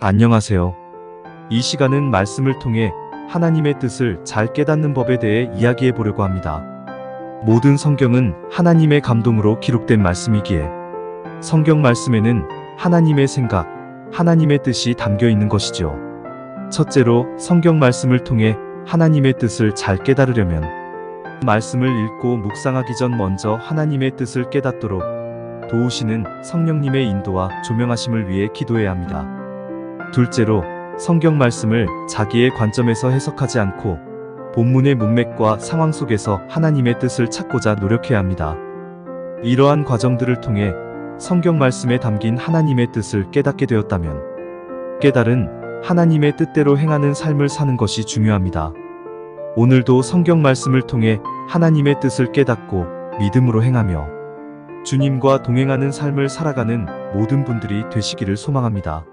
안녕하세요. 이 시간은 말씀을 통해 하나님의 뜻을 잘 깨닫는 법에 대해 이야기해 보려고 합니다. 모든 성경은 하나님의 감동으로 기록된 말씀이기에 성경 말씀에는 하나님의 생각, 하나님의 뜻이 담겨 있는 것이죠. 첫째로 성경 말씀을 통해 하나님의 뜻을 잘 깨달으려면 말씀을 읽고 묵상하기 전 먼저 하나님의 뜻을 깨닫도록 도우시는 성령님의 인도와 조명하심을 위해 기도해야 합니다. 둘째로 성경 말씀을 자기의 관점에서 해석하지 않고 본문의 문맥과 상황 속에서 하나님의 뜻을 찾고자 노력해야 합니다. 이러한 과정들을 통해 성경 말씀에 담긴 하나님의 뜻을 깨닫게 되었다면 깨달은 하나님의 뜻대로 행하는 삶을 사는 것이 중요합니다. 오늘도 성경 말씀을 통해 하나님의 뜻을 깨닫고 믿음으로 행하며 주님과 동행하는 삶을 살아가는 모든 분들이 되시기를 소망합니다.